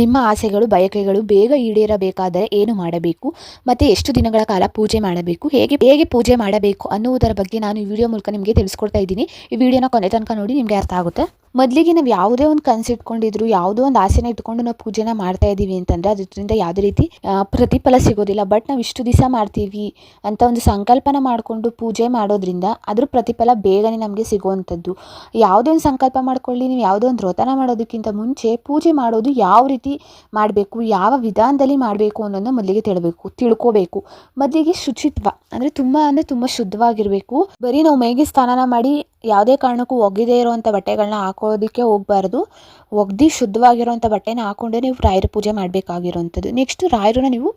ನಿಮ್ಮ ಆಸೆಗಳು, ಬಯಕೆಗಳು ಬೇಗ ಈಡೇರಬೇಕಾದರೆ ಏನು ಮಾಡಬೇಕು? ಮತ್ತು ಎಷ್ಟು ದಿನಗಳ ಕಾಲ ಪೂಜೆ ಮಾಡಬೇಕು? ಹೇಗೆ ಹೇಗೆ ಪೂಜೆ ಮಾಡಬೇಕು ಅನ್ನುವುದರ ಬಗ್ಗೆ ನಾನು ಈ ವಿಡಿಯೋ ಮೂಲಕ ನಿಮಗೆ ತಿಳಿಸ್ಕೊಡ್ತಾ ಇದ್ದೀನಿ. ಈ ವಿಡಿಯೋನ ಕೊನೆ ತನಕ ನೋಡಿ ನಿಮಗೆ ಅರ್ಥ ಆಗುತ್ತೆ. ಮೊದಲಿಗೆ ನಾವು ಯಾವುದೇ ಒಂದು ಕನಸು ಇಟ್ಕೊಂಡಿದ್ರು, ಯಾವುದೋ ಒಂದು ಆಸೆನ ಇಟ್ಕೊಂಡು ನಾವು ಪೂಜೆನ ಮಾಡ್ತಾ ಇದ್ದೀವಿ ಅಂತಂದರೆ ಅದರಿಂದ ಯಾವುದೇ ರೀತಿ ಪ್ರತಿಫಲ ಸಿಗೋದಿಲ್ಲ. ಬಟ್ ನಾವು ಇಷ್ಟು ದಿವಸ ಮಾಡ್ತೀವಿ ಅಂತ ಒಂದು ಸಂಕಲ್ಪನ ಮಾಡಿಕೊಂಡು ಪೂಜೆ ಮಾಡೋದ್ರಿಂದ ಅದ್ರ ಪ್ರತಿಫಲ ಬೇಗನೆ ನಮಗೆ ಸಿಗುವಂಥದ್ದು. ಯಾವುದೇ ಒಂದು ಸಂಕಲ್ಪ ಮಾಡ್ಕೊಳ್ಳಿ, ನೀವು ಯಾವುದೋ ಒಂದು ವ್ರತನ ಮಾಡೋದಕ್ಕಿಂತ ಮುಂಚೆ ಪೂಜೆ ಮಾಡೋದು ಯಾವ ರೀತಿ ಮಾಡಬೇಕು, ಯಾವ ವಿಧಾನದಲ್ಲಿ ಮಾಡಬೇಕು ಅನ್ನೋದನ್ನ ಮೊದಲಿಗೆ ತಿಳಬೇಕು, ತಿಳ್ಕೋಬೇಕು. ಮೊದಲಿಗೆ ಶುಚಿತ್ವ ಅಂದರೆ ತುಂಬ ಅಂದರೆ ತುಂಬ ಶುದ್ಧವಾಗಿರಬೇಕು. ಬರೀ ನಾವು ಮೈಗೆ ಸ್ನಾನ ಮಾಡಿ ಯಾವುದೇ ಕಾರಣಕ್ಕೂ ಒಗ್ಗಿದೇ ಇರುವಂಥ ಬಟ್ಟೆಗಳನ್ನ ಹಾಕೋದಕ್ಕೆ ಹೋಗಬಾರ್ದು. ಒಗ್ದು ಶುದ್ಧವಾಗಿರೋವಂಥ ಬಟ್ಟೆನ ಹಾಕೊಂಡೇ ನೀವು ರಾಯರ ಪೂಜೆ ಮಾಡಬೇಕಾಗಿರುವಂಥದ್ದು. ನೆಕ್ಸ್ಟ್ ರಾಯರನ್ನ ನೀವು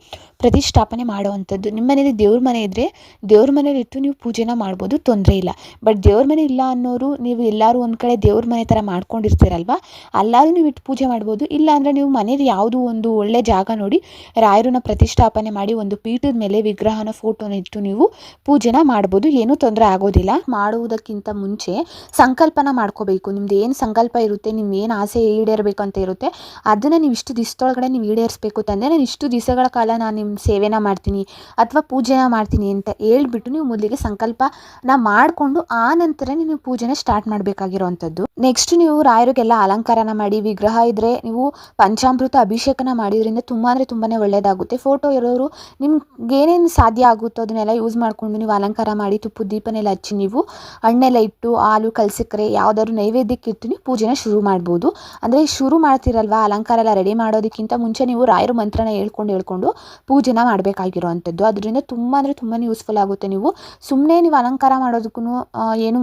ಪ್ರತಿಷ್ಠಾಪನೆ ಮಾಡುವಂಥದ್ದು. ನಿಮ್ಮ ಮನೇಲಿ ದೇವ್ರ ಮನೆ ಇದ್ದರೆ ದೇವ್ರ ಮನೇಲಿ ಇಟ್ಟು ನೀವು ಪೂಜೆನ ಮಾಡ್ಬೋದು, ತೊಂದರೆ ಇಲ್ಲ. ಬಟ್ ದೇವ್ರ ಮನೆ ಇಲ್ಲ ಅನ್ನೋರು ನೀವು ಎಲ್ಲರೂ ಒಂದು ಕಡೆ ದೇವ್ರ ಮನೆ ಥರ ಮಾಡ್ಕೊಂಡಿರ್ತೀರಲ್ವ? ಅಲ್ಲಾದ್ರೂ ನೀವು ಇಟ್ಟು ಪೂಜೆ ಮಾಡ್ಬೋದು. ಇಲ್ಲ ಅಂದರೆ ನೀವು ಮನೇಲಿ ಯಾವುದು ಒಂದು ಒಳ್ಳೆ ಜಾಗ ನೋಡಿ ರಾಯರನ್ನ ಪ್ರತಿಷ್ಠಾಪನೆ ಮಾಡಿ ಒಂದು ಪೀಠದ ಮೇಲೆ ವಿಗ್ರಹನ ಫೋಟೋನ ಇಟ್ಟು ನೀವು ಪೂಜೆನ ಮಾಡ್ಬೋದು. ಏನೂ ತೊಂದರೆ ಆಗೋದಿಲ್ಲ. ಮಾಡುವುದಕ್ಕಿಂತ ಮುಂಚೆ ಸಂಕಲ್ಪನ ಮಾಡ್ಕೋಬೇಕು. ನಿಮ್ದು ಏನು ಸಂಕಲ್ಪ ಇರುತ್ತೆ ನಿಮ್ಮ ಏನು ಆಸೆ ಈಡೇರಬೇಕು ಅಂತ ಇರುತ್ತೆ, ಅದನ್ನು ನೀವು ಇಷ್ಟು ದಿವಸದೊಳಗಡೆ ನೀವು ಈಡೇರಿಸಬೇಕು ತಂದೆ ನಾನು ಇಷ್ಟು ದಿವಸಗಳ ಕಾಲ ನಾನು ನಿಮ್ಮ ಸೇವೆನ ಮಾಡ್ತೀನಿ ಅಥವಾ ಪೂಜೆನ ಮಾಡ್ತೀನಿ ಅಂತ ಹೇಳ್ಬಿಟ್ಟು ನೀವು ಮೊದಲಿಗೆ ಸಂಕಲ್ಪನ ಮಾಡಿಕೊಂಡು ಆ ನಂತರ ನೀವು ಪೂಜೆನ ಸ್ಟಾರ್ಟ್ ಮಾಡಬೇಕಾಗಿರೋವಂಥದ್ದು ನೆಕ್ಸ್ಟ್ ನೀವು ರಾಯರಿಗೆಲ್ಲ ಅಲಂಕಾರನ ಮಾಡಿ, ವಿಗ್ರಹ ಇದ್ದರೆ ನೀವು ಪಂಚಾಮೃತ ಅಭಿಷೇಕನ ಮಾಡಿದ್ರಿಂದ ತುಂಬ ಅಂದರೆ ತುಂಬಾ ಒಳ್ಳೆಯದಾಗುತ್ತೆ ಫೋಟೋ ಇರೋರು ನಿಮ್ಗೆ ಏನೇನು ಸಾಧ್ಯ ಆಗುತ್ತೋ ಅದನ್ನೆಲ್ಲ ಯೂಸ್ ಮಾಡಿಕೊಂಡು ನೀವು ಅಲಂಕಾರ ಮಾಡಿ ತುಪ್ಪದ ದೀಪನೆಲ್ಲ ಹಚ್ಚಿ ನೀವು ಹಣ್ಣೆಲ್ಲ ಇಟ್ಟು ಹಾಲು ಕಲಸಿಕ್ರೆ ಯಾವ್ದಾದ್ರು ನೈವೇದ್ಯಕ್ಕೆ ಇಟ್ಟು ನೀವು ಪೂಜೆನ ಶುರು ಮಾಡ್ಬೋದು. ಅಂದರೆ ಶುರು ಮಾಡ್ತೀರಲ್ವಾ, ಅಲಂಕಾರ ಎಲ್ಲ ರೆಡಿ ಮಾಡೋದಕ್ಕಿಂತ ಮುಂಚೆ ನೀವು ರಾಯರ ಮಂತ್ರನ ಹೇಳ್ಕೊಂಡು ಹೇಳ್ಕೊಂಡು ಪೂಜೆನ ಮಾಡಬೇಕಾಗಿರೋ ಅಂಥದ್ದು ಅದರಿಂದ ತುಂಬ ಅಂದರೆ ತುಂಬಾ ಯೂಸ್ಫುಲ್ ಆಗುತ್ತೆ ನೀವು. ಸುಮ್ಮನೆ ನೀವು ಅಲಂಕಾರ ಮಾಡೋದಕ್ಕೂ ಏನು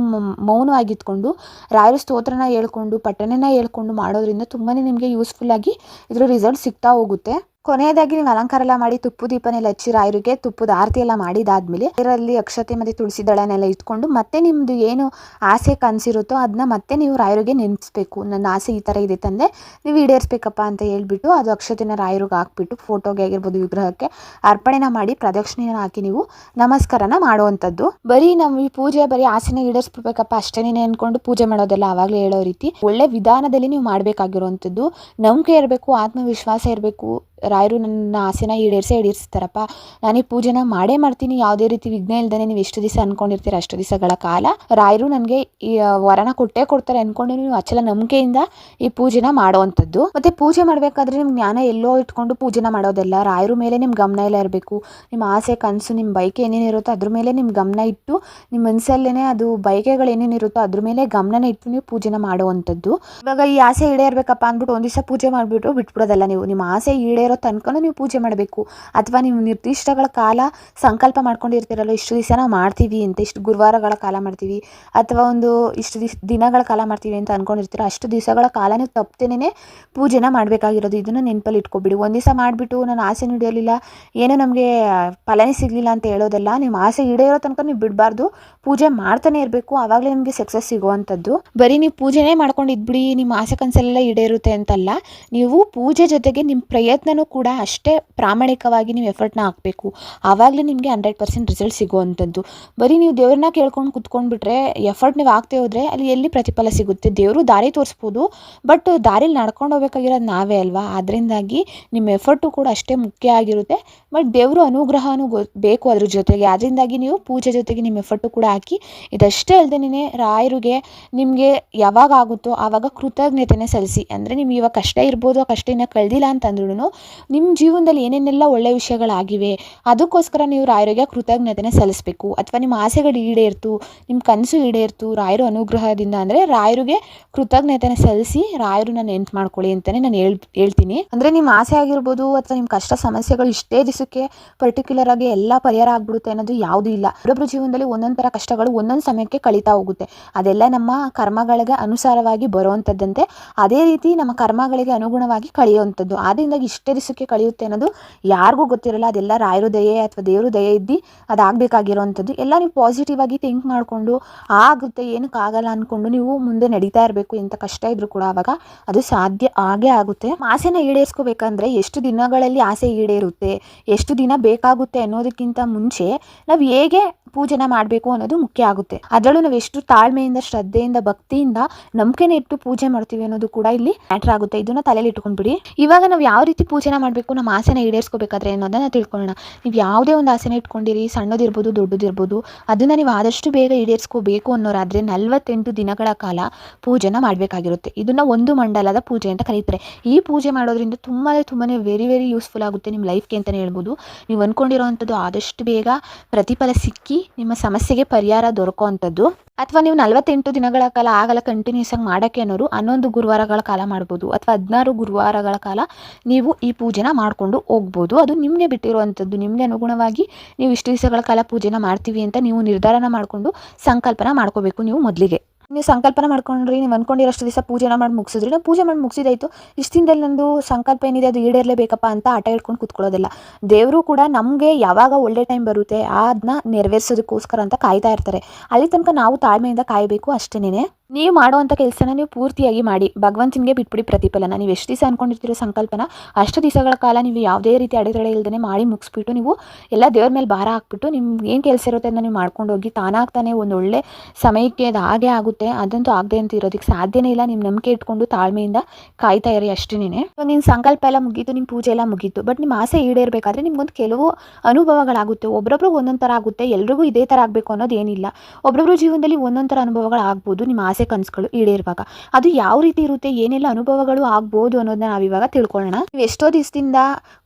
ಮೌನವಾಗಿತ್ಕೊಂಡು ರಾಯರ ಸ್ತೋತ್ರನ ಹೇಳ್ಕೊಂಡು, ಪಠಣನ ಹೇಳ್ಕೊಂಡು ಮಾಡೋದ್ರಿಂದ ತುಂಬಾ ನಿಮಗೆ ಯೂಸ್ಫುಲ್ಲಾಗಿ ಇದರ ರಿಸಲ್ಟ್ ಸಿಗ್ತಾ ಹೋಗುತ್ತೆ. ಕೊನೆಯದಾಗಿ ನೀವು ಅಲಂಕಾರ ಎಲ್ಲ ಮಾಡಿ, ತುಪ್ಪು ದೀಪನೆಲ್ಲ ಹಚ್ಚಿ, ರಾಯರಿಗೆ ತುಪ್ಪದ ಆರತಿ ಎಲ್ಲ ಮಾಡಿದಾದ್ಮೇಲೆ ಇದರಲ್ಲಿ ಅಕ್ಷತೆ ಮತ್ತು ತುಳಸಿ ದಳನೆಲ್ಲ ಇಟ್ಕೊಂಡು ಮತ್ತೆ ನಿಮ್ಮದು ಏನು ಆಸೆ ಕನಸಿರುತ್ತೋ ಅದನ್ನ ಮತ್ತೆ ನೀವು ರಾಯರಿಗೆ ನೆನೆಸ್ಬೇಕು. ನನ್ನ ಆಸೆ ಈ ಥರ ಇದೆ ತಂದೆ, ನೀವು ಈಡೇರಿಸ್ಬೇಕಪ್ಪ ಅಂತ ಹೇಳ್ಬಿಟ್ಟು ಅದು ಅಕ್ಷತೆನ ರಾಯರಿಗೆ ಹಾಕ್ಬಿಟ್ಟು ಫೋಟೋಗೆ ಆಗಿರ್ಬೋದು ವಿಗ್ರಹಕ್ಕೆ ಅರ್ಪಣೆನ ಮಾಡಿ ಪ್ರದಕ್ಷಿಣೆನ ಹಾಕಿ ನೀವು ನಮಸ್ಕಾರನ ಮಾಡುವಂಥದ್ದು. ಬರೀ ನಮ್ಮ ಈ ಪೂಜೆ, ಬರೀ ಆಸೆನ ಈಡೇರಿಸ್ಬಿಡ್ಬೇಕಪ್ಪ ಅಷ್ಟೇನೇ ಅನ್ಕೊಂಡು ಪೂಜೆ ಮಾಡೋದೆಲ್ಲ ಆವಾಗಲೇ ಹೇಳೋ ರೀತಿ. ಒಳ್ಳೆ ವಿಧಾನದಲ್ಲಿ ನೀವು ಮಾಡಬೇಕಾಗಿರುವಂಥದ್ದು. ನಂಬಿಕೆ ಇರಬೇಕು, ಆತ್ಮವಿಶ್ವಾಸ ಇರಬೇಕು. ರಾಯರು ನನ್ನ ಆಸೆನ ಈಡೇರಿಸೇ ಈಡೇರಿಸ್ತಾರಪ್ಪ. ನಾನು ಈ ಪೂಜೆನ ಮಾಡೇ ಮಾಡ್ತೀನಿ. ಯಾವುದೇ ರೀತಿ ವಿಘ್ನ ಇಲ್ಲದೆ ನೀವು ಎಷ್ಟು ದಿವಸ ಅನ್ಕೊಂಡಿರ್ತೀರ, ಅಷ್ಟು ದಿವಸಗಳ ಕಾಲ. ರಾಯರು ನನಗೆ ಈ ವರನ ಕೊಟ್ಟೇ ಕೊಡ್ತಾರೆ ಅನ್ಕೊಂಡು ನೀವು ಅಚಲ ನಂಬಿಕೆಯಿಂದ ಈ ಪೂಜೆನ ಮಾಡುವಂಥದ್ದು. ಮತ್ತೆ ಪೂಜೆ ಮಾಡಬೇಕಾದ್ರೆ ನಿಮ್ಮ ಜ್ಞಾನ ಎಲ್ಲೋ ಇಟ್ಕೊಂಡು ಪೂಜೆನ ಮಾಡೋದಲ್ಲ. ರಾಯರ ಮೇಲೆ ನಿಮ್ಮ ಗಮನ ಎಲ್ಲ ಇರಬೇಕು. ನಿಮ್ಮ ಆಸೆ, ಕನಸು ನಿಮ್ಮ ಬಯಕೆ ಏನೇನಿರುತ್ತೋ ಅದ್ರ ಮೇಲೆ ನಿಮ್ಮ ಗಮನ ಇಟ್ಟು ನಿಮ್ಮ ಮನಸ್ಸಲ್ಲೇ ಅದು ಬೈಕೆಗಳು ಏನೇನಿರುತ್ತೋ ಅದ್ರ ಮೇಲೆ ಗಮನನ ಇಟ್ಟು ನೀವು ಪೂಜೆನ ಮಾಡುವಂಥದ್ದು. ಇವಾಗ ಈ ಆಸೆ ಈಡೇರ್ಬೇಕಪ್ಪ ಅಂದ್ಬಿಟ್ಟು ಒಂದು ದಿವಸ ಪೂಜೆ ಮಾಡಿಬಿಟ್ಟು ಬಿಟ್ಬಿಡೋದಲ್ಲ ನೀವು. ನಿಮ್ಮ ಆಸೆ ಈಡೇರೋ ತನಕನೂ ನೀವು ಪೂಜೆ ಮಾಡಬೇಕು. ಅಥವಾ ನೀವು ನಿರ್ದಿಷ್ಟಗಳ ಕಾಲ ಸಂಕಲ್ಪ ಮಾಡ್ಕೊಂಡಿರ್ತೀರಲ್ಲ, ಇಷ್ಟು ದಿವಸ ನಾವು ಮಾಡ್ತೀವಿ ಅಂತ, ಇಷ್ಟು ಗುರುವಾರಗಳ ಕಾಲ ಮಾಡ್ತೀವಿ, ಅಥವಾ ಒಂದು ಇಷ್ಟು ದಿಸ್ ದಿನಗಳ ಕಾಲ ಮಾಡ್ತೀವಿ ಅಂತ ಅಂದ್ಕೊಂಡಿರ್ತೀರ ಅಷ್ಟು ದಿವಸಗಳ ಕಾಲ ನೀವು ತಪ್ಪದೇನೆ ಪೂಜೆನ ಮಾಡಬೇಕಾಗಿರೋದು. ಇದನ್ನು ನೆನಪಲ್ಲಿ ಇಟ್ಕೊಬಿಡಿ. ಒಂದು ದಿವಸ ಮಾಡಿಬಿಟ್ಟು ನಾನು ಆಸೆ ನಡೆಯಲಿಲ್ಲ, ಏನೋ ನಮಗೆ ಫಲನೇ ಸಿಗಲಿಲ್ಲ ಅಂತ ಹೇಳೋದಲ್ಲ, ನಿಮ್ಮ ಆಸೆ ಈಡೇರೋ ತನಕ ನೀವು ಬಿಡಬಾರ್ದು. ಪೂಜೆ ಮಾಡ್ತಾನೆ ಇರಬೇಕು. ಆವಾಗಲೇ ನಿಮಗೆ ಸಕ್ಸಸ್ ಸಿಗುವಂಥದ್ದು. ಬರೀ ನೀವು ಪೂಜೆನೇ ಮಾಡ್ಕೊಂಡು ಇದ್ಬಿಡಿ ನಿಮ್ಮ ಆಸೆ ಕನಸೆಲ್ಲ ಈಡೇರುತ್ತೆ ಅಂತಲ್ಲ, ನೀವು ಪೂಜೆ ಜೊತೆಗೆ ನಿಮ್ಮ ಪ್ರಯತ್ನನೂ ಕೂಡ ಅಷ್ಟೇ ಪ್ರಾಮಾಣಿಕವಾಗಿ ನೀವು ಎಫರ್ಟ್ನ ಹಾಕಬೇಕು. ಆವಾಗಲೇ ನಿಮಗೆ ಹಂಡ್ರೆಡ್ ಪರ್ಸೆಂಟ್ ರಿಸಲ್ಟ್ ಸಿಗುವಂಥದ್ದು. ಬರೀ ನೀವು ದೇವ್ರನ್ನ ಕೇಳ್ಕೊಂಡು ಕುತ್ಕೊಂಡ್ಬಿಟ್ರೆ ಎಫರ್ಟ್ ನೀವು ಆಗ್ತೇ ಹೋದರೆ ಅಲ್ಲಿ ಎಲ್ಲಿ ಪ್ರತಿಫಲ ಸಿಗುತ್ತೆ? ದೇವರು ದಾರಿ ತೋರಿಸ್ಬೋದು, ಬಟ್ ದಾರಿಲಿ ನಡ್ಕೊಂಡು ಹೋಗ್ಬೇಕಾಗಿರೋದು ನಾವೇ ಅಲ್ವಾ? ಅದರಿಂದಾಗಿ ನಿಮ್ಮ ಎಫರ್ಟು ಕೂಡ ಅಷ್ಟೇ ಮುಖ್ಯ ಆಗಿರುತ್ತೆ. ಬಟ್ ದೇವರು ಅನುಗ್ರಹನೂ ಬೇಕು ಅದ್ರ ಜೊತೆಗೆ. ಅದರಿಂದಾಗಿ ನೀವು ಪೂಜೆ ಜೊತೆಗೆ ನಿಮ್ಮ ಎಫರ್ಟು ಕೂಡ ಹಾಕಿ, ಇದಷ್ಟೇ ಅಲ್ಲದೆ ರಾಯರಿಗೆ ನಿಮಗೆ ಯಾವಾಗ ಆಗುತ್ತೋ ಆವಾಗ ಕೃತಜ್ಞತೆನೇ ಸಲ್ಲಿಸಿ. ಅಂದರೆ ನಿಮ್ಗೆ ಇವಾಗ ಕಷ್ಟ ಇರ್ಬೋದು, ಆ ಕಷ್ಟ ಇನ್ನೂ ಕಳೆದಿಲ್ಲ ಅಂತಂದ್ರೂ ನಿಮ್ಮ ಜೀವನದಲ್ಲಿ ಏನೇನೆಲ್ಲ ಒಳ್ಳೆ ವಿಷಯಗಳಾಗಿವೆ, ಅದಕ್ಕೋಸ್ಕರ ನೀವು ರಾಯರಿಗೆ ಕೃತಜ್ಞತೆನೆ ಸಲ್ಲಿಸಬೇಕು. ಅಥವಾ ನಿಮ್ಮ ಆಸೆಗಳು ಈಡೇರ್ತು, ನಿಮ್ಮ ಕನಸು ಈಡೇರ್ತು, ರಾಯರ ಅನುಗ್ರಹದಿಂದ ಅಂದರೆ ರಾಯರಿಗೆ ಕೃತಜ್ಞತೆನ ಸಲ್ಲಿಸಿ ರಾಯರನ್ನ ನೆನ್ಪು ಮಾಡ್ಕೊಳ್ಳಿ ಅಂತಲೇ ನಾನು ಹೇಳ್, ಹೇಳ್ತೀನಿ. ಅಂದರೆ ನಿಮ್ಮ ಆಸೆ ಆಗಿರ್ಬೋದು ಅಥವಾ ನಿಮ್ಮ ಕಷ್ಟ ಸಮಸ್ಯೆಗಳು ಇಷ್ಟೇ ದಿವಸಕ್ಕೆ ಪರ್ಟಿಕ್ಯುಲರ್ ಆಗಿ ಎಲ್ಲ ಪರಿಹಾರ ಆಗ್ಬಿಡುತ್ತೆ ಅನ್ನೋದು ಯಾವುದೂ ಇಲ್ಲ. ಒಬ್ಬೊಬ್ಬರ ಜೀವನದಲ್ಲಿ ಒಂದೊಂದು ಥರ ಕಷ್ಟಗಳು ಒಂದೊಂದು ಸಮಯಕ್ಕೆ ಕಳೀತಾ ಹೋಗುತ್ತೆ. ಅದೆಲ್ಲ ನಮ್ಮ ಕರ್ಮಗಳಿಗೆ ಅನುಸಾರವಾಗಿ ಬರುವಂಥದ್ದಂತೆ ಅದೇ ರೀತಿ ನಮ್ಮ ಕರ್ಮಗಳಿಗೆ ಅನುಗುಣವಾಗಿ ಕಳೆಯುವಂಥದ್ದು ಆದ್ದರಿಂದಾಗಿ ಇಷ್ಟೇ ದಿವಸಕ್ಕೆ ಕಳೆಯುತ್ತೆ ಅನ್ನೋದು ಯಾರಿಗೂ ಗೊತ್ತಿರಲ್ಲ. ಅದೆಲ್ಲ ರಾಯರು ದಯೆ ಅಥವಾ ದೇವರು ದಯೆ ಇದ್ದು ಅದಾಗಬೇಕಾಗಿರೋವಂಥದ್ದು ಎಲ್ಲ ನೀವು ಪಾಸಿಟಿವ್ ಆಗಿ ಥಿಂಕ್ ಮಾಡಿಕೊಂಡು ಆಗುತ್ತೆ, ಏನಕ್ಕೆ ಆಗಲ್ಲ ಅಂದ್ಕೊಂಡು ನೀವು ಮುಂದೆ ನಡೀತಾ ಇರಬೇಕು. ಎಂಥ ಕಷ್ಟ ಇದ್ರೂ ಕೂಡ ಆವಾಗ ಅದು ಸಾಧ್ಯ ಆಗೇ ಆಗುತ್ತೆ. ಆಸೆನ ಈಡೇರಿಸ್ಕೋಬೇಕಂದ್ರೆ ಎಷ್ಟು ದಿನಗಳಲ್ಲಿ ಆಸೆ ಈಡೇರುತ್ತೆ, ಎಷ್ಟು ದಿನ ಬೇಕಾಗುತ್ತೆ ಅನ್ನೋದಕ್ಕಿಂತ ಮುಂಚೆ ನಾವು ಹೇಗೆ ಪೂಜೆನ ಮಾಡಬೇಕು ಅನ್ನೋದು ಮುಖ್ಯ ಆಗುತ್ತೆ. ಅದರಲ್ಲೂ ನಾವು ಎಷ್ಟು ತಾಳ್ಮೆಯಿಂದ, ಶ್ರದ್ಧೆಯಿಂದ, ಭಕ್ತಿಯಿಂದ ನಂಬಿಕೆನ ಇಟ್ಟು ಪೂಜೆ ಮಾಡ್ತೀವಿ ಅನ್ನೋದು ಕೂಡ ಇಲ್ಲಿ ಮ್ಯಾಟ್ರ್ ಆಗುತ್ತೆ. ಇದನ್ನ ತಲೆಯಲ್ಲಿ ಇಟ್ಕೊಂಡ್ಬಿಡಿ. ಇವಾಗ ನಾವು ಯಾವ ರೀತಿ ಪೂಜೆನ ಮಾಡಬೇಕು, ನಮ್ಮ ಆಸೆನ ಈಡೇರಿಸ್ಕೋಬೇಕಾದ್ರೆ ಅನ್ನೋದನ್ನ ತಿಳ್ಕೊಳ್ಳೋಣ. ನೀವು ಯಾವುದೇ ಒಂದು ಆಸೆನ ಇಟ್ಕೊಂಡಿರಿ, ಸಣ್ಣದಿರ್ಬೋದು, ದೊಡ್ಡದಿರ್ಬೋದು, ಅದನ್ನು ನೀವು ಆದಷ್ಟು ಬೇಗ ಈಡೇರಿಸ್ಕೋಬೇಕು ಅನ್ನೋರಾದರೆ ನಲವತ್ತೆಂಟು ದಿನಗಳ ಕಾಲ ಪೂಜೆನ ಮಾಡಬೇಕಾಗಿರುತ್ತೆ. ಇದನ್ನ ಒಂದು ಮಂಡಲದ ಪೂಜೆ ಅಂತ ಕರೀತಾರೆ. ಈ ಪೂಜೆ ಮಾಡೋದ್ರಿಂದ ತುಂಬಾ ತುಂಬಾ ವೆರಿ ವೆರಿ ಯೂಸ್ಫುಲ್ ಆಗುತ್ತೆ ನಿಮ್ಮ ಲೈಫ್ಗೆ ಅಂತಲೇ ಹೇಳ್ಬೋದು. ನೀವು ಅಂದ್ಕೊಂಡಿರೋವಂಥದ್ದು ಆದಷ್ಟು ಬೇಗ ಪ್ರತಿಫಲ ಸಿಕ್ಕಿ ನಿಮ್ಮ ಸಮಸ್ಯೆಗೆ ಪರಿಹಾರ ದೊರಕೋ ಅಂಥದ್ದು ಅಥವಾ ನೀವು ನಲವತ್ತೆಂಟು ದಿನಗಳ ಕಾಲ ಆಗಲ್ಲ ಕಂಟಿನ್ಯೂಸ್ ಆಗಿ ಮಾಡೋಕ್ಕೆ ಅನ್ನೋರು ಹನ್ನೊಂದು ಗುರುವಾರಗಳ ಕಾಲ ಮಾಡ್ಬೋದು ಅಥವಾ ಹದಿನಾರು ಗುರುವಾರಗಳ ಕಾಲ ನೀವು ಈ ಪೂಜೆನ ಮಾಡಿಕೊಂಡು ಹೋಗ್ಬೋದು. ಅದು ನಿಮಗೆ ಬಿಟ್ಟಿರುವಂಥದ್ದು. ನಿಮಗೆ ಅನುಗುಣವಾಗಿ ನೀವು ಇಷ್ಟು ದಿವಸಗಳ ಕಾಲ ಪೂಜೆನ ಮಾಡ್ತೀವಿ ಅಂತ ನೀವು ನಿರ್ಧಾರನ ಮಾಡಿಕೊಂಡು ಸಂಕಲ್ಪನ ಮಾಡ್ಕೋಬೇಕು ನೀವು ಮೊದಲಿಗೆ. ನೀವು ಸಂಕಲ್ಪನ ಮಾಡ್ಕೊಂಡ್ರಿ, ನೀವು ಅನ್ಕೊಂಡಿರೋಷ್ಟು ದಿವಸ ಪೂಜೆನ ಮಾಡಿ ಮುಗಿಸಿದ್ರಿ. ನಾವು ಪೂಜೆ ಮಾಡಿ ಮುಗಿಸಿದಾಯ್ತು. ಇಷ್ಟು ದಿನದಲ್ಲಿ ನಂದು ಸಂಕಲ್ಪ ಏನಿದೆ ಅದು ಈಡೇರಲೇಬೇಕಪ್ಪ ಅಂತ ಆಟ ಹಿಡ್ಕೊಂಡು ಕೂತ್ಕೊಳ್ಳೋದಿಲ್ಲ. ದೇವರು ಕೂಡ ನಮಗೆ ಯಾವಾಗ ಒಳ್ಳೆ ಟೈಮ್ ಬರುತ್ತೆ ಅದನ್ನ ನೆರವೇರಿಸೋದಕ್ಕೋಸ್ಕರ ಅಂತ ಕಾಯ್ತಾ ಇರ್ತಾರೆ. ಅಲ್ಲಿ ತನಕ ನಾವು ತಾಳ್ಮೆಯಿಂದ ಕಾಯಬೇಕು ಅಷ್ಟೇನೆ ನೀವು ಮಾಡುವಂಥ ಕೆಲಸನ ನೀವು ಪೂರ್ತಿಯಾಗಿ ಮಾಡಿ. ಭಗವಂತನಿಗೆ ಬಿಟ್ಬಿಡಿ ಪ್ರತಿಫಲನ. ನೀವು ಎಷ್ಟು ದಿವಸ ಅಂದ್ಕೊಂಡಿರ್ತೀರೋ ಸಂಕಲ್ಪನ, ಅಷ್ಟು ದಿವಸಗಳ ಕಾಲ ನೀವು ಯಾವುದೇ ರೀತಿ ಅಡೆತಡೆ ಇಲ್ಲದೇ ಮಾಡಿ ಮುಗಿಸ್ಬಿಟ್ಟು ನೀವು ಎಲ್ಲ ದೇವ್ರ ಮೇಲೆ ಭಾರ ಹಾಕ್ಬಿಟ್ಟು ನಿಮ್ಗೆ ಏನು ಕೆಲಸ ಇರುತ್ತೆ ಅಂತ ನೀವು ಮಾಡ್ಕೊಂಡು ಹೋಗಿ ತಾನಾಗ್ತಾನೆ ಒಂದು ಒಳ್ಳೆ ಸಮಯಕ್ಕೆ ಅದು ಹಾಗೆ ಆಗುತ್ತೆ. ಅದಂತೂ ಆಗದೆ ಅಂತ ಇರೋದಕ್ಕೆ ಸಾಧ್ಯನೇ ಇಲ್ಲ. ನಿಮ್ಮ ನಂಬಿಕೆ ಇಟ್ಕೊಂಡು ತಾಳ್ಮೆಯಿಂದ ಕಾಯ್ತಾ ಇರಿ ಅಷ್ಟೇನೆ ಇವಾಗ ನಿಮ್ಮ ಸಂಕಲ್ಪ ಎಲ್ಲ ಮುಗೀತು ನಿಮ್ಮ ಪೂಜೆ ಎಲ್ಲ ಮುಗೀತು ಬಟ್ ನಿಮ್ಮ ಆಸೆ ಈಡೇರಬೇಕಾದ್ರೆ ನಿಮ್ಗೊಂದು ಕೆಲವು ಅನುಭವಗಳಾಗುತ್ತೆ. ಒಬ್ಬೊಬ್ರು ಒಂದೊಂದು ಥರ ಆಗುತ್ತೆ. ಎಲ್ರಿಗೂ ಇದೇ ಥರ ಆಗಬೇಕು ಅನ್ನೋದೇನಿಲ್ಲ ಒಬ್ಬೊಬ್ರು ಜೀವನದಲ್ಲಿ ಒಂದೊಂದು ಥರ ಅನುಭವಗಳಾಗ್ಬೋದು. ನಿಮ್ಮ ಆಸೆ ಕನಸುಗಳು ಈಡೇರುವಾಗ. ಅದು ಯಾವ ರೀತಿ ಇರುತ್ತೆ, ಏನೆಲ್ಲ ಅನುಭವಗಳು ಆಗ್ಬೋದು ಅನ್ನೋದನ್ನ ನಾವು ಇವಾಗ ತಿಳ್ಕೊಳ್ಳೋಣ. ನೀವು ಎಷ್ಟೋ ದಿವಸದಿಂದ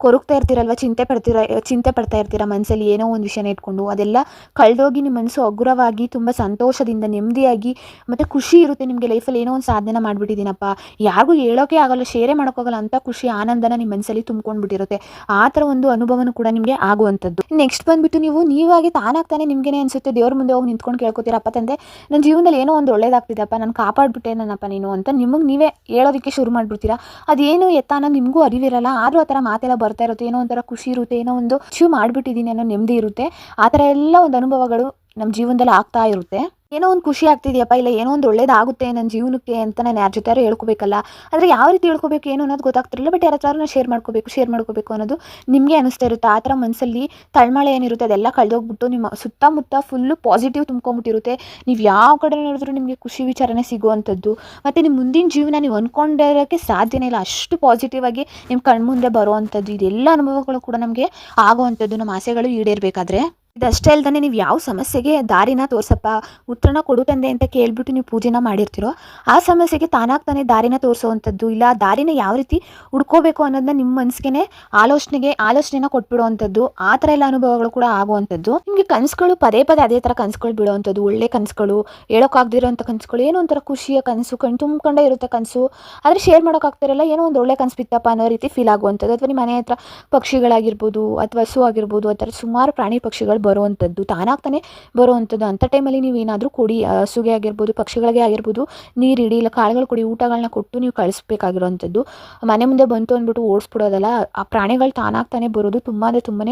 ಕೊರಗ್ತಾ ಇರ್ತೀರಲ್ವ, ಚಿಂತೆ ಪಡ್ತೀರ, ಚಿಂತೆ ಪಡ್ತಾ ಇರ್ತೀರ ಮನಸ್ಸಲ್ಲಿ ಏನೋ ಒಂದು ವಿಷಯನ ಇಟ್ಕೊಂಡು, ಅದೆಲ್ಲ ಕಳೆದೋಗಿ ನಿಮ್ಮ ಮನಸ್ಸು ಹಗುರವಾಗಿ, ತುಂಬ ಸಂತೋಷದಿಂದ, ನೆಮ್ಮದಿಯಾಗಿ, ಮತ್ತು ಖುಷಿ ಇರುತ್ತೆ ನಿಮಗೆ ಲೈಫಲ್ಲಿ ಏನೋ ಒಂದು ಸಾಧನೆ ಮಾಡಿಬಿಟ್ಟಿದ್ದೀನಪ್ಪ. ಯಾರಿಗೂ ಹೇಳೋಕೆ ಆಗೋಲ್ಲ, ಶೇರೆ ಮಾಡೋಕ್ಕಾಗಲ್ಲ ಅಂತ ಖುಷಿ, ಆನಂದನ ನಿಮ್ಮ ಮನಸ್ಸಲ್ಲಿ ತುಂಬ್ಕೊಂಡು ಬಿಟ್ಟಿರುತ್ತೆ ಆ ಥರ ಒಂದು ಅನುಭವನೂ ಕೂಡ ನಿಮಗೆ ಆಗುವಂಥದ್ದು. ನೆಕ್ಸ್ಟ್ ಬಂದ್ಬಿಟ್ಟು ನೀವು ನೀವಾಗಿ ತಾನಾಗ್ತಾನೆ ನಿಮಗೇನೆ ಅನಿಸುತ್ತೆ, ದೇವ್ರ ಮುಂದೆ ಹೋಗಿ ನಿಂತ್ಕೊಂಡು ಕೇಳ್ಕೊತೀರಪ್ಪ ತಂದೆ. ನನ್ನ ಜೀವನದಲ್ಲಿ ಏನೋ ಒಂದು ಒಳ್ಳೇದಾಗ್ತಿದೆಪ್ಪ ನಾನು ಕಾಪಾಡ್ಬಿಟ್ಟೆ ನನ್ನಪ್ಪ ನೀನು ಅಂತ ನಿಮಗೆ ನೀವೇ ಹೇಳೋದಕ್ಕೆ ಶುರು ಮಾಡಿಬಿಡ್ತೀರಾ? ಅದೇನು ಎತ್ತ ಅನ್ನೋ ನಿಮಗೂ ಅರಿವಿರಲ್ಲ, ಆದರೂ ಆ ಥರ ಮಾತೆಲ್ಲ ಬರ್ತಾ ಇರುತ್ತೆ, ಏನೋ ಒಂಥರ ಖುಷಿ ಇರುತ್ತೆ, ಏನೋ ಒಂದು ಅಚೀವ್ ಮಾಡಿಬಿಟ್ಟಿದ್ದೀನಿ ಅನ್ನೋ ನೆಮ್ಮದಿ ಇರುತ್ತೆ. ಆ ಥರ ಎಲ್ಲ ಒಂದು ಅನುಭವಗಳು ನಮ್ಮ ಜೀವನದಲ್ಲಿ ಆಗ್ತಾ ಇರುತ್ತೆ. ಏನೋ ಒಂದು ಖುಷಿ ಆಗ್ತಿದೆಯಪ್ಪ, ಇಲ್ಲ ಏನೋ ಒಂದು ಒಳ್ಳೇದಾಗುತ್ತೆ ನನ್ನ ಜೀವನಕ್ಕೆ ಅಂತ ನಾನು ಯಾರ ಜೊತೆ ಹೇಳ್ಕೋಬೇಕಲ್ಲ. ಆದರೆ ಯಾವ ರೀತಿ ಹೇಳ್ಕೋಬೇಕು ಏನು ಅನ್ನೋದು ಗೊತ್ತಾಗ್ತಿರಲಿಲ್ಲ ಬಟ್ ಯಾರ ನಾನು ಶೇರ್ ಮಾಡ್ಕೋಬೇಕು ಶೇರ್ ಮಾಡ್ಕೋಬೇಕು ಅನ್ನೋದು ನಿಮಗೆ ಅನಿಸ್ತಾ ಇರುತ್ತೆ. ಆ ಥರ ಮನಸ್ಸಲ್ಲಿ ತಳ್ಮಳೆ ಏನಿರುತ್ತೆ ಅದೆಲ್ಲ ಕಳೆದೋಗ್ಬಿಟ್ಟು ನಿಮ್ಮ ಸುತ್ತಮುತ್ತ ಫುಲ್ಲು ಪಾಸಿಟಿವ್ ತುಂಬ್ಕೊಂಬಿಟ್ಟಿರುತ್ತೆ. ನೀವು ಯಾವ ಕಡೆ ನೋಡಿದ್ರು ನಿಮಗೆ ಖುಷಿ ವಿಚಾರನೆ ಸಿಗುವಂಥದ್ದು. ಮತ್ತು ನಿಮ್ಮ ಮುಂದಿನ ಜೀವನ ನೀವು ಅಂದ್ಕೊಂಡಿರೋಕ್ಕೆ ಸಾಧ್ಯನೇ ಇಲ್ಲ. ಅಷ್ಟು ಪಾಸಿಟಿವ್ ಆಗಿ ನಿಮ್ಮ ಕಣ್ಮುಂದೆ ಬರುವಂಥದ್ದು, ಇದೆಲ್ಲ ಅನುಭವಗಳು ಕೂಡ ನಮಗೆ ಆಗುವಂಥದ್ದು. ನಮ್ಮ ಆಸೆಗಳು ಈಡೇರಬೇಕಾದ್ರೆ. ಇದಷ್ಟೇ ಅಲ್ಲದೆ ನೀವು ಯಾವ ಸಮಸ್ಯೆಗೆ ದಾರಿನ ತೋರ್ಸಪ್ಪ, ಉತ್ತರನ ಕೊಡು ತಂದೆ ಅಂತ ಕೇಳ್ಬಿಟ್ಟು ನೀವು ಪೂಜೆನ ಮಾಡಿರ್ತೀರೋ, ಆ ಸಮಸ್ಯೆಗೆ ತಾನಾಗ್ ತಾನೇ ದಾರಿನ ತೋರಿಸೋವಂಥದ್ದು ಇಲ್ಲ, ದಾರಿನ ಯಾವ ರೀತಿ ಹುಡ್ಕೋಬೇಕು ಅನ್ನೋದನ್ನ ನಿಮ್ಮ ಮನಸ್ಸಿಗೆ ಆಲೋಚನೆಗೆ, ಆಲೋಚನೆನ ಕೊಟ್ಬಿಡುವಂಥದ್ದು, ಆ ಥರ ಎಲ್ಲ ಅನುಭವಗಳು ಕೂಡ ಆಗುವಂಥದ್ದು. ನಿಮಗೆ ಕನಸುಗಳು ಪದೇ ಪದೇ ಅದೇ ಥರ ಕನಸುಗಳು ಬಿಡುವಂಥದ್ದು, ಒಳ್ಳೆ ಕನಸುಗಳು, ಹೇಳೋಕ್ಕಾಗದಿರೋಂಥ ಕನಸುಗಳು, ಏನೋ ಒಂಥರ ಖುಷಿಯ ಕನಸು, ಕಣ್ ತುಂಬ್ಕೊಂಡೇ ಇರುತ್ತೆ ಕನಸು, ಆದರೆ ಶೇರ್ ಮಾಡೋಕ್ಕಾಗ್ತಿರಲ್ಲ ಏನೋ ಒಂದು ಒಳ್ಳೆ ಕನಸು ಬಿತ್ತಪ್ಪ ಅನ್ನೋ ರೀತಿ ಫೀಲ್ ಆಗುವಂಥದ್ದು. ಅಥವಾ ನಿಮ್ಮ ಮನೆ ಹತ್ರ ಪಕ್ಷಿಗಳಾಗಿರ್ಬೋದು, ಅಥವಾ ಹಸು ಆಗಿರ್ಬೋದು, ಆ ಥರ ಸುಮಾರು ಪ್ರಾಣಿ ಪಕ್ಷಿಗಳು ಬರುವಂಥದ್ದು ತಾನಾಗ್ತಾನೆ ಬರುವಂಥದ್ದು ಅಂಥ ಟೈಮಲ್ಲಿ ನೀವು ಏನಾದರೂ ಕೊಡಿ ಹಸುಗೆ ಆಗಿರ್ಬೋದು, ಪಕ್ಷಿಗಳಿಗೆ ಆಗಿರ್ಬೋದು ಇಡಿ, ಇಲ್ಲ ಕಾಳುಗಳು ಕೊಡಿ ಊಟಗಳನ್ನ ಕೊಟ್ಟು ನೀವು ಕಳಿಸ್ಬೇಕಾಗಿರೋವಂಥದ್ದು ಮನೆ ಮುಂದೆ ಬಂತು ಅಂದ್ಬಿಟ್ಟು ಓಡಿಸ್ಬಿಡೋದಲ್ಲ, ಆ ಪ್ರಾಣಿಗಳು ತಾನಾಗ್ತಾನೆ ಬರೋದು ತುಂಬ ಅಂದರೆ ತುಂಬಾ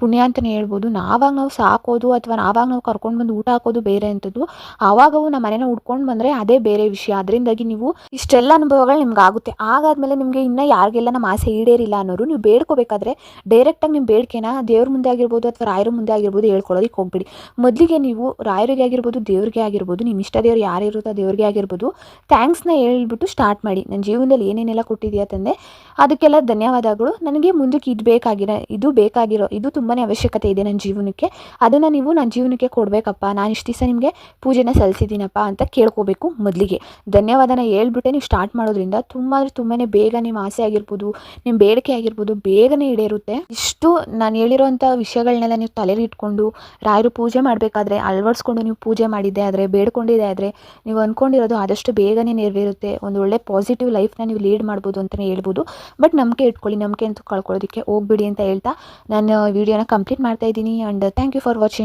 ಪುಣ್ಯ ಅಂತಲೇ ಹೇಳ್ಬೋದು. ನಾವಾಗ ನಾವು ಸಾಕೋದು ಅಥವಾ ನಾವಾಗ ನಾವು ಕರ್ಕೊಂಡು ಬಂದು ಊಟ ಹಾಕೋದು ಬೇರೆ ಅಂಥದ್ದು. ಆವಾಗ ಅವು ನಮ್ಮ ಮನೇನ ಉಡ್ಕೊಂಡು ಬಂದರೆ ಅದೇ ಬೇರೆ ವಿಷಯ. ಅದರಿಂದಾಗಿ ನೀವು ಇಷ್ಟೆಲ್ಲ ಅನುಭವಗಳು ನಿಮ್ಗೆ ಆಗುತ್ತೆ ಆಗಾದ್ಮೇಲೆ ನಿಮಗೆ ಇನ್ನೂ ಯಾರಿಗೆಲ್ಲ ನಮ್ಮ ಆಸೆ ಈಡೇರಿಲ್ಲ ಅನ್ನೋರು ನೀವು ಬೇಡ್ಕೋಬೇಕಾದ್ರೆ ಡೈರೆಕ್ಟಾಗಿ ನಿಮ್ಮ ಬೇಡಿಕೆನ ದೇವ್ರ ಮುಂದೆ ಆಗಿರ್ಬೋದು ಅಥವಾ ರಾಯರ ಮುಂದೆ ಆಗಿರ್ಬೋದು ಹೇಳ್ಕೊಳ್ಳೋದಕ್ಕೆ ಹೋಗ್ಬೇಡಿ ಮೊದಲಿಗೆ ನೀವು ರಾಯರಿಗೆ ಆಗಿರ್ಬೋದು, ದೇವ್ರಿಗೆ ಆಗಿರ್ಬೋದು ನಿಮ್ಮ ಇಷ್ಟ ದೇವ್ರು ಯಾರಿರುತ್ತೋ ದೇವ್ರಿಗೆ ಆಗಿರ್ಬೋದು ಥ್ಯಾಂಕ್ಸ್ನ ಹೇಳ್ಬಿಟ್ಟು ಸ್ಟಾರ್ಟ್ ಮಾಡಿ. ನನ್ನ ಜೀವನದಲ್ಲಿ ಏನೇನೆಲ್ಲ ಕೊಟ್ಟಿದೆಯಾ ತಂದೆ, ಅದಕ್ಕೆಲ್ಲ ಧನ್ಯವಾದಗಳು. ನನಗೆ ಮುಂದಕ್ಕೆ ಇದು ಬೇಕಾಗಿರೋ ಇದು ಬೇಕಾಗಿರೋ, ಇದು ತುಂಬಾ ಅವಶ್ಯಕತೆ ಇದೆ ನನ್ನ ಜೀವನಕ್ಕೆ. ಅದನ್ನು ನೀವು ನನ್ನ ಜೀವನಕ್ಕೆ ಕೊಡಬೇಕಪ್ಪ. ನಾನು ಇಷ್ಟು ದಿವಸ ನಿಮಗೆ ಪೂಜೆನ ಸಲ್ಲಿಸಿದ್ದೀನಪ್ಪ ಅಂತ ಕೇಳ್ಕೋಬೇಕು ಮೊದಲಿಗೆ. ಧನ್ಯವಾದನ ಹೇಳ್ಬಿಟ್ಟೆ ನೀವು ಸ್ಟಾರ್ಟ್ ಮಾಡೋದ್ರಿಂದ ತುಂಬ ಅಂದರೆ ತುಂಬಾ ಬೇಗ ನಿಮ್ಮ ಆಸೆ ಆಗಿರ್ಬೋದು ನಿಮ್ಮ ಬೇಡಿಕೆ ಆಗಿರ್ಬೋದು ಬೇಗನೆ ಈಡೇರುತ್ತೆ. ಇಷ್ಟು ನಾನು ಹೇಳಿರೋಂಥ ವಿಷಯಗಳನ್ನೆಲ್ಲ ನೀವು ತಲೆಯಲ್ಲಿ ಇಟ್ಕೊಂಡು ರಾಯರು ಪೂಜೆ ಮಾಡಬೇಕಾದ್ರೆ ಅಳವಡಿಸ್ಕೊಂಡು ನೀವು ಪೂಜೆ ಮಾಡಿದ್ದೆ ಆದರೆ, ಬೇಡ್ಕೊಂಡಿದ್ದೆ ಆದರೆ, ನೀವು ಅಂದ್ಕೊಂಡಿರೋದು ಆದಷ್ಟು ಬೇಗನೆ ನೆರವೇರುತ್ತೆ. ಒಂದು ಒಳ್ಳೆ ಪಾಸಿಟಿವ್ ಲೈಫ್ನ ನೀವು ಲೀಡ್ ಮಾಡ್ಬೋದು ಅಂತಲೇ ಹೇಳ್ಬೋದು. ಬಟ್ ನಂಬಿಕೆ ಇಟ್ಕೊಳ್ಳಿ, ನಂಬಿಕೆ ಅಂತೂ ಕಳ್ಕೊಳ್ಳೋದಕ್ಕೆ ಹೋಗ್ಬಿಡಿ ಅಂತ ಹೇಳ್ತಾ ನಾನು ವಿಡಿಯೋನ ಕಂಪ್ಲೀಟ್ ಮಾಡ್ತಾ ಇದ್ದೀನಿ. And thank you for watching